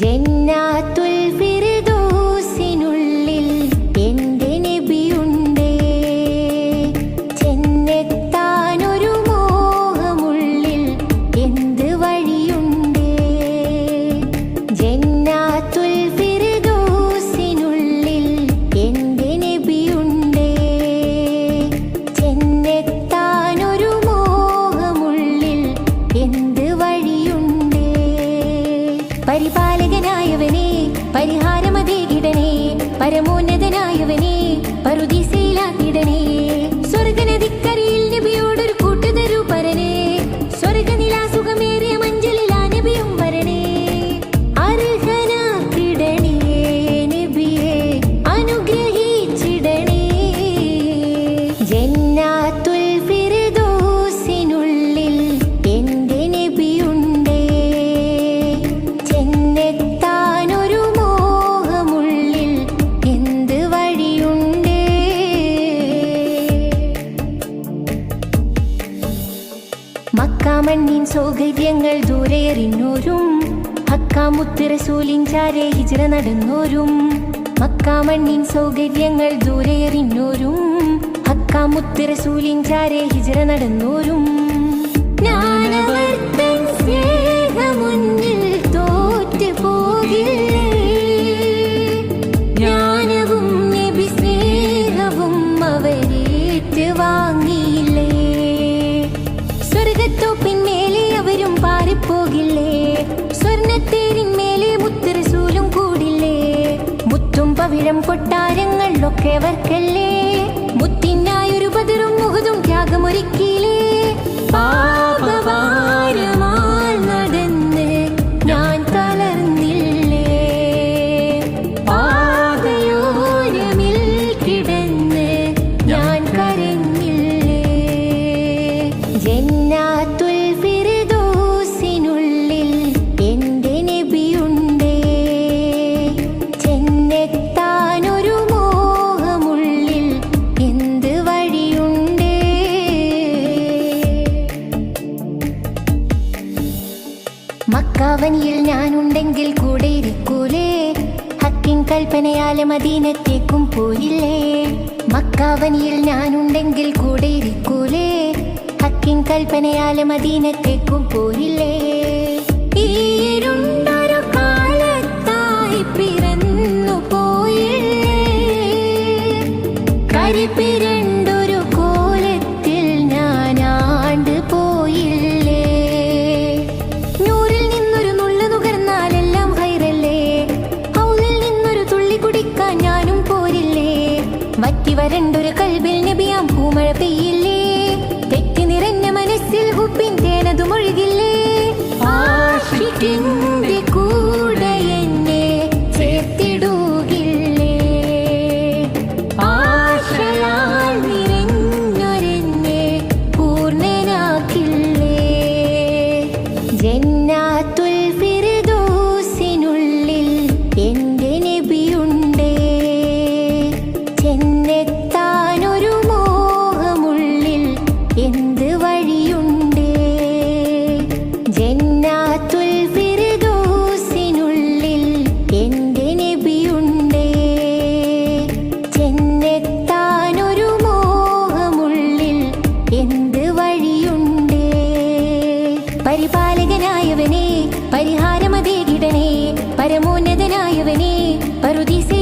ജന്നാത്തുൽ മക്കാമണ്ണിൻ സൗകര്യങ്ങൾ ദൂരെറിഞ്ഞോരും ഹക്കാമുത്തിറസൂലിൻ ചാരെ ഹിജ്റ നടന്നോരും. മക്കാമണ്ണിൻ സൗകര്യങ്ങൾ ദൂരെറിഞ്ഞോരും ഹക്കാമുത്തിറസൂലിൻ ചാരെ ഹിജ്റ നടന്നോരും. ഞാനവർത്തൻ സ്നേഹമുന്നിൽ പോകില്ലേ സ്വർഗത്തോപ്പിന്മേലെ അവരും പാറിപ്പോകില്ലേ? സ്വർണത്തേരിന്മേലെ മുത്തരസൂലും കൂടില്ലേ? മുത്തും പവിഴം കൊട്ടാരങ്ങളിലൊക്കെ അവർക്കല്ലേ? മുത്തിനായൊരു പതിറും മുഖതും ത്യാഗമൊരുക്കിയില്ലേ? പാപഭാരമാൽ മക്കാവനിയിൽ ഞാനുണ്ടെങ്കിൽ കൂടെ ഇരിക്കൂലേ? ഹക്കിൻ കൽപ്പനയാലെ മദീനത്തേക്കും പോയില്ലേ? മക്കാവനിയിൽ ഞാനുണ്ടെങ്കിൽ കൂടെ ഇരിക്കൂലേ? ഹക്കിൻ കൽപ്പനയാലെ മദീനത്തേക്കും പോയില്ലേ? ഈ പിറന്നു പോയില്ലേ കരിപ്പിര വരണ്ടൊരു കൽബിൽ നബിയാം പൂമഴ പെയ്യില്ലേ? തെറ്റി നിറഞ്ഞ മനസ്സിൽ ഹുപ്പിൻ തേനതു മുഴുകില്ല పరుదిశ